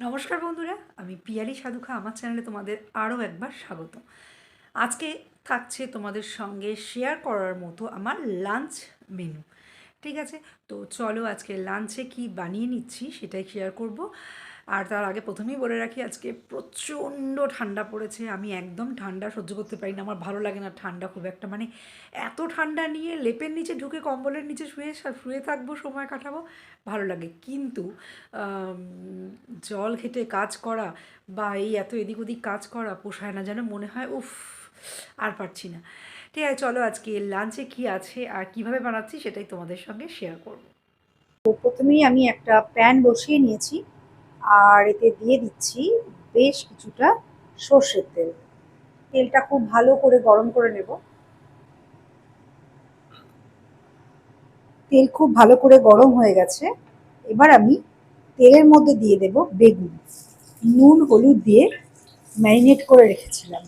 নমস্কার বন্ধুরা, আমি পিয়ালি সাধুখা, আমার চ্যানেলে তোমাদের আরও একবার স্বাগত। আজকে থাকছে তোমাদের সঙ্গে শেয়ার করার মতো আমার লাঞ্চ মেনু ঠিক আছে? তো চলো আজকে লাঞ্চে কি বানিয়ে নিচ্ছি সেটাই শেয়ার করব। আর তার আগে প্রথমেই বলে রাখি, আজকে প্রচণ্ড ঠান্ডা পড়েছে। আমি একদম ঠান্ডা সহ্য করতে পারি না। আমার ভালো লাগে না ঠান্ডা খুব একটা। মানে এত ঠান্ডা নিয়ে লেপের নিচে ঢুকে, কম্বলের নিচে শুয়ে শুয়ে থাকব, সময় কাটাবো, ভালো লাগে। কিন্তু জল ঘেটে কাজ করা বা এই এত এদিক ওদিক কাজ করা পোষায় না, যেন মনে হয়, উফ, আর পারছি না। ঠিক আছে, চলো আজকে লাঞ্চে কি আছে আর কীভাবে বানাচ্ছি সেটাই তোমাদের সঙ্গে শেয়ার করব। প্রথমেই আমি একটা প্যান বসিয়ে নিয়েছি। আর এতে দিয়ে দিচ্ছি বেশ কিছুটা সর্ষের তেল। তেলটা খুব ভালো করে গরম করে নেব। তেল খুব ভালো করে গরম হয়ে গেছে। এবার আমি তেলের মধ্যে দিয়ে দেব বেগুন। নুন, হলুদ দিয়ে ম্যারিনেট করে রেখেছিলাম।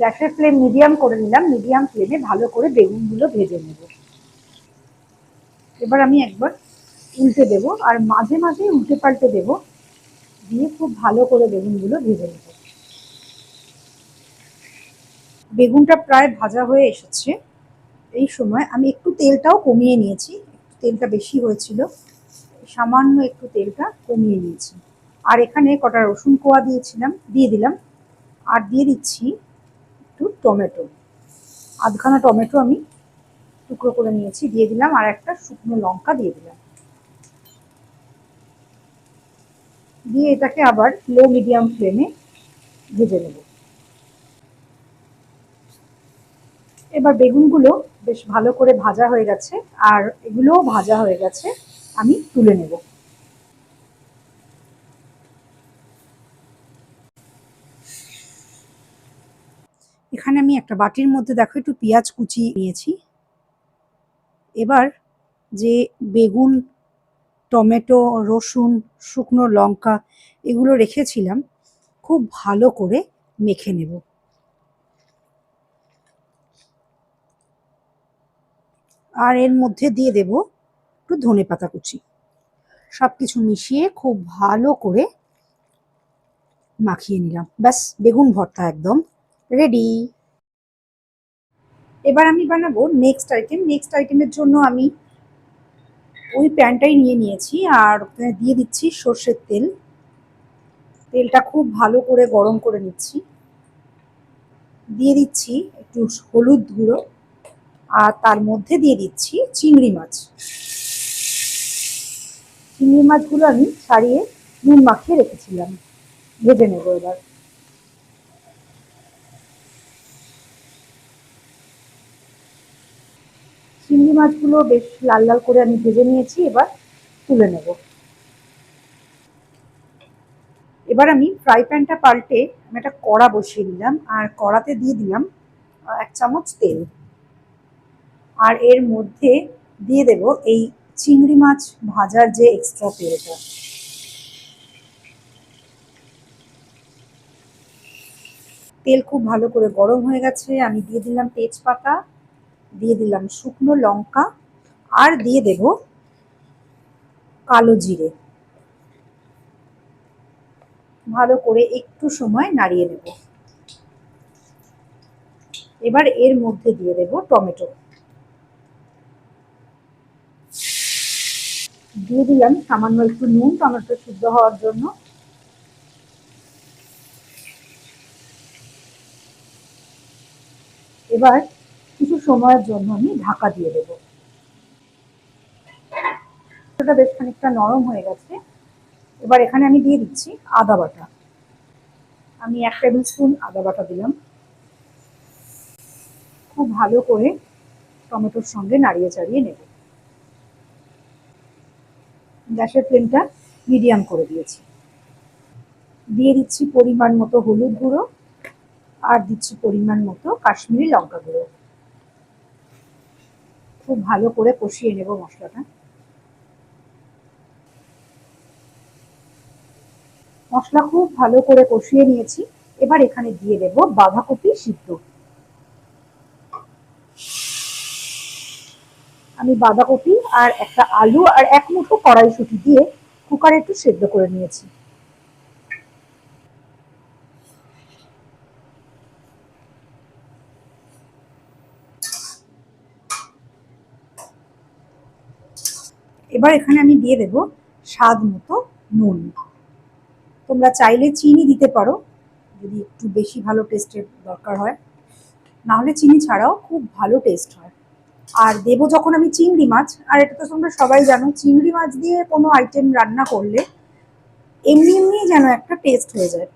গ্যাসের ফ্লেম মিডিয়াম করে নিলাম, মিডিয়াম ফ্লেমে ভালো করে বেগুনগুলো ভেজে নেব। এবার আমি একবার উল্টে দেব আর মাঝে মাঝে উল্টে পাল্টে দেব, দিয়ে খুব ভালো করে বেগুনগুলো ভেজে নেব। বেগুনটা প্রায় ভাজা হয়ে এসেছে। এই সময় আমি একটু তেলটাও কমিয়ে নিয়েছি তেলটা বেশি হয়েছিল, সামান্য একটু তেলটা কমিয়ে নিয়েছি। আর এখানে কটা রসুন কোয়া দিয়েছিলাম, দিয়ে দিলাম। আর দিয়ে দিচ্ছি টমেটো। আধখানা টমেটো আমি টুকরো করে নিয়েছি, দিয়ে দিলাম, আর একটা শুকনো লঙ্কা দিয়ে দিলাম। দিয়ে এটাকে আবার লো মিডিয়াম ফ্লেমে ভেজে নেব। এবার বেগুনগুলো বেশ ভালো করে ভাজা হয়ে গেছে, আর এগুলোও ভাজা হয়ে গেছে, আমি তুলে নেব। এখানে আমি একটা বাটির মধ্যে দেখো একটু পেঁয়াজ কুচি নিয়েছি। এবার যে বেগুন, টমেটো, রসুন, শুকনো লঙ্কা এগুলো রেখেছিলাম, খুব ভালো করে মেখে নেব। আর এর মধ্যে দিয়ে দেব একটু ধনে পাতা কুচি। সব কিছু মিশিয়ে খুব ভালো করে মাখিয়ে নিলাম। ব্যাস, বেগুন ভর্তা একদম। রেডি এবার আমি বানাবো নেক্সট আইটেম নেক্সট আইটেমের জন্য আমি ওই প্যানটাই নিয়ে নিয়েছি আর দিয়ে দিচ্ছি সর্ষের তেল। তেলটা খুব ভালো করে গরম করে নিচ্ছি। দিয়ে দিচ্ছি একটু হলুদ গুঁড়ো আর তার মধ্যে দিয়ে দিচ্ছি চিংড়ি মাছ। চিংড়ি মাছগুলো আমি ছাড়িয়ে নুন মাখিয়ে রেখেছিলাম। ভেজে নেব এবার। চিংড়ি মাছগুলো বেশ লাল লাল করে আমি ভেজে নিয়েছি, এবার তুলে নেব। এবার আমি ফ্রাই প্যানটা পাল্টে আমি একটা কড়া বসিয়ে দিলাম, আর কড়াতে দিয়ে দিলাম এক চামচ তেল। আর এর মধ্যে দিয়ে দেব এই চিংড়ি মাছ ভাজার যে এক্সট্রা তেলটা। তেল খুব ভালো করে গরম হয়ে গেছে, আমি দিয়ে দিলাম তেজপাতা। দিয়ে দিলাম শুকনো লঙ্কা আর দিয়ে দেব কালো জিরে। ভালো করে একটু সময় নাড়িয়ে নেব। এবার এর মধ্যে দিয়ে দেব টমেটো। দিয়ে দিলাম সামান্য একটু নুন, টমেটো সিদ্ধ হওয়ার জন্য। এবার সময়ের জন্য আমি ঢাকা দিয়ে দেব। বেশ খানিকটা নরম হয়ে গেছে। এবার এখানে আমি দিয়ে দিচ্ছি আদা বাটা। আমি এক টেবিল স্পুন আদা বাটা দিলাম। খুব ভালো করে টমেটোর সঙ্গে নাড়িয়ে চাড়িয়ে নেব। গ্যাসের ফ্লেমটা মিডিয়াম করে দিয়েছি। দিয়ে দিচ্ছি পরিমাণ মতো হলুদ গুঁড়ো আর দিচ্ছি পরিমাণ মতো কাশ্মীরি লঙ্কা গুঁড়ো। খুব ভালো করে কষিয়ে নেব মশলাটা। মশলা খুব ভালো করে কষিয়ে নিয়েছি। এবার এখানে দিয়ে দেব বাঁধাকপি সিদ্ধ। আমি বাঁধাকপি আর একটা আলু আর এক মুঠো কড়াইশুঁটি দিয়ে কুকারে একটু সেদ্ধ করে নিয়েছি। এবার এখানে আমি দিয়ে দেব স্বাদ মতো নুন। তোমরা চাইলে চিনি দিতে পারো, যদি একটু বেশি ভালো টেস্টের দরকার হয়। না হলে চিনি ছাড়াও খুব ভালো টেস্ট হয়। আর দেবো যখন আমি চিংড়ি মাছ, আর এটা তো তোমরা সবাই জানো, চিংড়ি মাছ দিয়ে কোনো আইটেম রান্না করলে এমনি এমনি যেন একটা টেস্ট হয়ে যায়।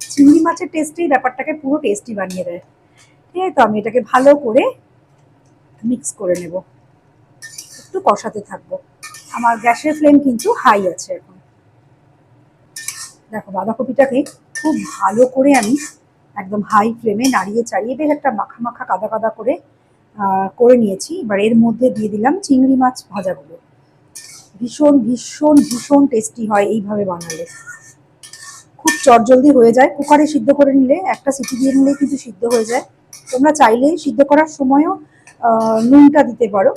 চিংড়ি মাছের টেস্টেই ব্যাপারটাকে পুরো টেস্টি বানিয়ে দেয়। ঠিক আছে, তো আমি এটাকে ভালো করে মিক্স করে নেব। একটু কষাতে থাকব। আমার গ্যাসের ফ্লেম কিন্তু হাই আছে এখন। দেখো, বাঁধাকপিটাকে খুব ভালো করে আমি একদম হাই ফ্লেমে নাড়িয়ে চাড়িয়ে বেশ একটা মাখা মাখা কাদা কাদা করে করে নিয়েছি। এবার এর মধ্যে দিয়ে দিলাম চিংড়ি মাছ ভাজাগুলো। ভীষণ ভীষণ ভীষণ টেস্টি হয় এইভাবে বানালে। খুব চটজলদি হয়ে যায়। কুকারে সিদ্ধ করে নিলে, একটা সিটি দিয়ে নিলে কিন্তু সিদ্ধ হয়ে যায়। তোমরা চাইলে সিদ্ধ করার সময়ও নুনটা দিতে পারো।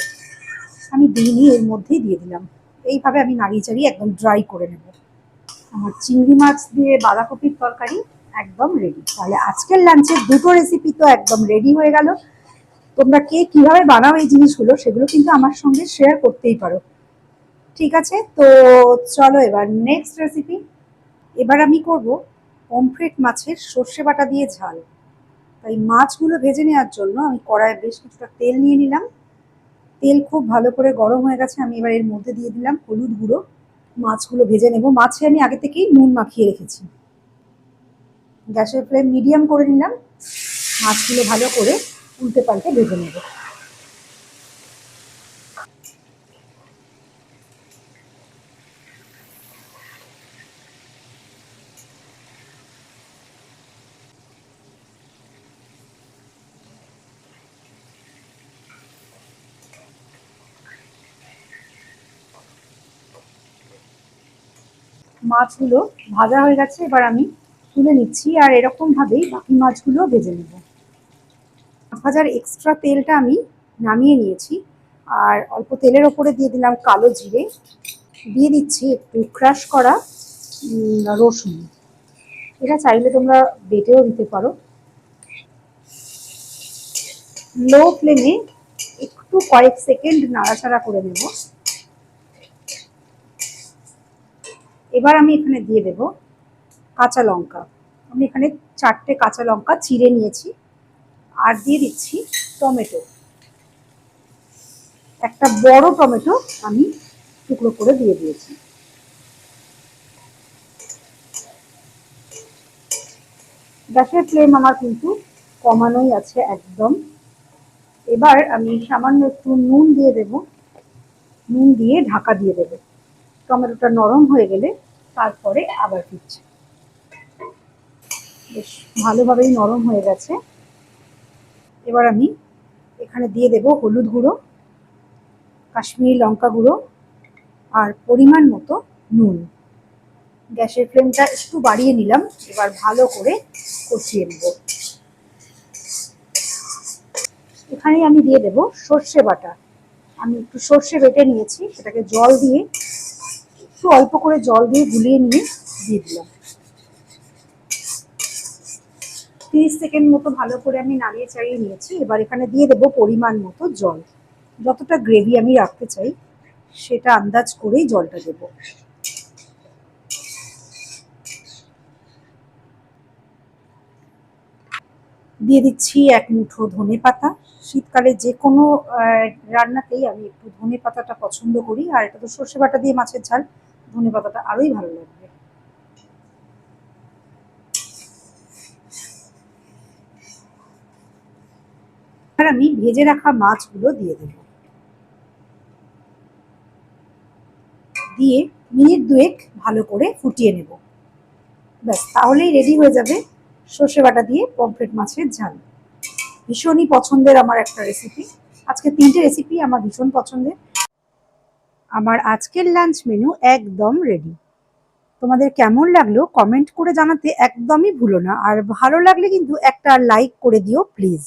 আমি দিইনি এর মধ্যেই দিয়ে দিলাম। এইভাবে আমি নাড়িয়ে চাড়িয়ে একদম ড্রাই করে নেব। আমার চিংড়ি মাছ দিয়ে বাঁধাকপির তরকারি একদম রেডি তাহলে আজকের লাঞ্চের দুটো রেসিপি তো একদম রেডি হয়ে গেল। তোমরা কে কীভাবে বানাও এই জিনিসগুলো সেগুলো কিন্তু আমার সঙ্গে শেয়ার করতেই পারো। ঠিক আছে? তো চলো এবার নেক্সট রেসিপি এবার আমি করব পমফ্রেট মাছের সর্ষে বাটা দিয়ে ঝাল। তাই মাছগুলো ভেজে নেওয়ার জন্য আমি কড়াইয়ে বেশ কিছুটা তেল নিয়ে নিলাম। তেল খুব ভালো করে গরম হয়ে গেছে, আমি এবার এর মধ্যে দিয়ে দিলাম হলুদ গুঁড়ো। মাছগুলো ভেজে নেব। মাছে আমি আগে থেকেই নুন মাখিয়ে রেখেছি। গ্যাসের ফ্লেম মিডিয়াম করে নিলাম। মাছগুলো ভালো করে উল্টে পাল্টে ভেজে নেব। মাছগুলো ভাজা হয়ে গেছে, এবার আমি তুলে নিচ্ছি আর এরকম ভাবেই বাকি মাছগুলো ভেজে নেব। ভাজার এক্সট্রা তেলটা আমি নামিয়ে নিয়েছি আর অল্প তেলের ওপরে দিয়ে দিলাম কালো জিরে। দিয়ে দিচ্ছি একটু ক্রাশ করা রসুন। এটা চাইলে তোমরা বেটেও দিতে পারো। লো ফ্লেমে একটু কয়েক সেকেন্ড নাড়াচাড়া করে নেব। এবার আমি এখানে দিয়ে দেব কাঁচা লঙ্কা। আমি এখানে চারটে কাঁচা লঙ্কা চিড়ে নিয়েছি আর দিয়ে দিচ্ছি টমেটো। একটা বড় টমেটো আমি টুকরো করে দিয়ে দিয়েছি। গ্যাসের ফ্লেম আমার কিন্তু কমানোই আছে একদম। এবার আমি সামান্য একটু নুন দিয়ে দেব। নুন দিয়ে ঢাকা দিয়ে দেবো। টমেটোটা নরম হয়ে গেলে তারপরে আবার ফিরছে বেশ ভালোভাবেই নরম হয়ে গেছে। এবার আমি এখানে দিয়ে দেব হলুদ গুঁড়ো, কাশ্মীরি লঙ্কা গুঁড়ো আর পরিমাণ মতো নুন। গ্যাসের ফ্লেমটা একটু বাড়িয়ে নিলাম, এবার ভালো করে কষিয়ে নেব। এখানেই আমি দিয়ে দেব সর্ষে বাটা। আমি একটু সর্ষে বেটে নিয়েছি, সেটাকে জল দিয়ে একটু অল্প করে জল দিয়ে গুলিয়ে নিয়ে দিয়ে দিলাম। তিরিশ সেকেন্ড মতো ভালো করে আমি নাড়িয়ে চাড়িয়ে নিয়েছি। এবার এখানে দিয়ে দেবো পরিমাণ মতো জল। যতটা গ্রেভি আমি রাখতে চাই, সেটা আন্দাজ করেই জলটা দেবো। দিয়ে দিচ্ছি এক মুঠো ধনে পাতা। শীতকালে যে কোনো রান্নাতেই আমি একটু ধনে পাতাটা পছন্দ করি। আর এটা তো সর্ষে বাটা দিয়ে মাছের ঝাল। ধনে পাতাটা আরোই ভালো লাগবে। আর আমি ভেজে রাখা মাছগুলো দিয়ে দেব। দিয়ে মিনিট দুয়েক ভালো করে ফুটিয়ে নেব। ব্যাস, তাহলেই রেডি হয়ে যাবে সর্ষে বাটা দিয়ে পমফ্রেট মাছের ঝাল। ভীষণই পছন্দের আমার একটা রেসিপি আজকে তিনটে রেসিপি আমার ভীষণ পছন্দের। আমার আজকের লাঞ্চ মেনু একদম রেডি তোমাদের কেমন লাগল কমেন্ট করে জানাতে একদমই ভুলো না। আর ভালো লাগলে কিন্তু একটা লাইক করে দিও প্লিজ